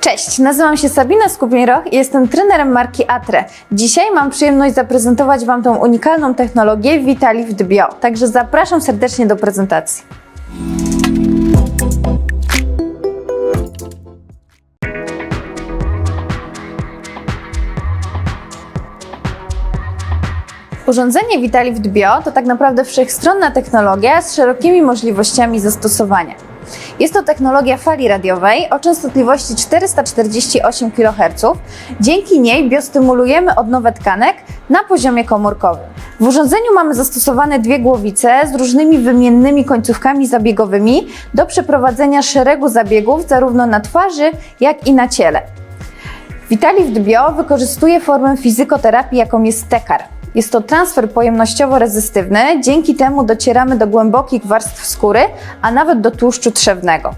Cześć, nazywam się Sabina Skupień-Roch i jestem trenerem marki Atre. Dzisiaj mam przyjemność zaprezentować Wam tą unikalną technologię Vitalift Bio, także zapraszam serdecznie do prezentacji. Urządzenie Vitalift Bio to tak naprawdę wszechstronna technologia z szerokimi możliwościami zastosowania. Jest to technologia fali radiowej o częstotliwości 448 kHz. Dzięki niej biostymulujemy odnowę tkanek na poziomie komórkowym. W urządzeniu mamy zastosowane dwie głowice z różnymi wymiennymi końcówkami zabiegowymi do przeprowadzenia szeregu zabiegów zarówno na twarzy, jak i na ciele. Vitalift Bio wykorzystuje formę fizykoterapii, jaką jest tekar. Jest to transfer pojemnościowo-rezystywny, dzięki temu docieramy do głębokich warstw skóry, a nawet do tłuszczu trzewnego.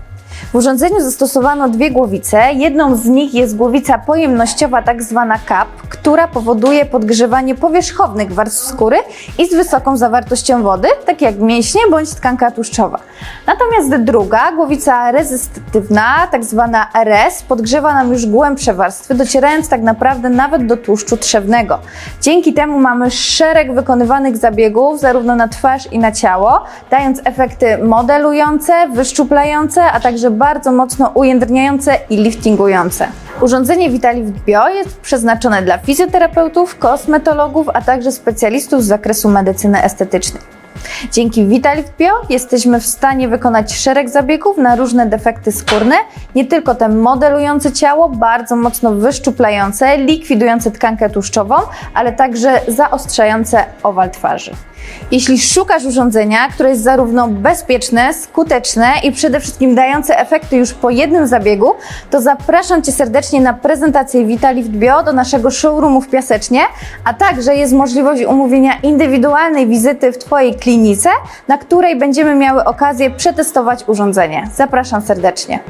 W urządzeniu zastosowano dwie głowice. Jedną z nich jest głowica pojemnościowa, tak zwana CAP, która powoduje podgrzewanie powierzchownych warstw skóry i z wysoką zawartością wody, tak jak mięśnie bądź tkanka tłuszczowa. Natomiast druga, głowica rezystywna, tak zwana RS, podgrzewa nam już głębsze warstwy, docierając tak naprawdę nawet do tłuszczu trzewnego. Dzięki temu mamy szereg wykonywanych zabiegów zarówno na twarz i na ciało, dając efekty modelujące, wyszczuplające, a także bardzo mocno ujędrniające i liftingujące. Urządzenie Vitalift Bio jest przeznaczone dla fizjoterapeutów, kosmetologów, a także specjalistów z zakresu medycyny estetycznej. Dzięki Vitalift Bio jesteśmy w stanie wykonać szereg zabiegów na różne defekty skórne, nie tylko te modelujące ciało, bardzo mocno wyszczuplające, likwidujące tkankę tłuszczową, ale także zaostrzające owal twarzy. Jeśli szukasz urządzenia, które jest zarówno bezpieczne, skuteczne i przede wszystkim dające efekty już po jednym zabiegu, to zapraszam Cię serdecznie na prezentację Vitalift Bio do naszego showroomu w Piasecznie, a także jest możliwość umówienia indywidualnej wizyty w Twojej klinice, na której będziemy miały okazję przetestować urządzenie. Zapraszam serdecznie.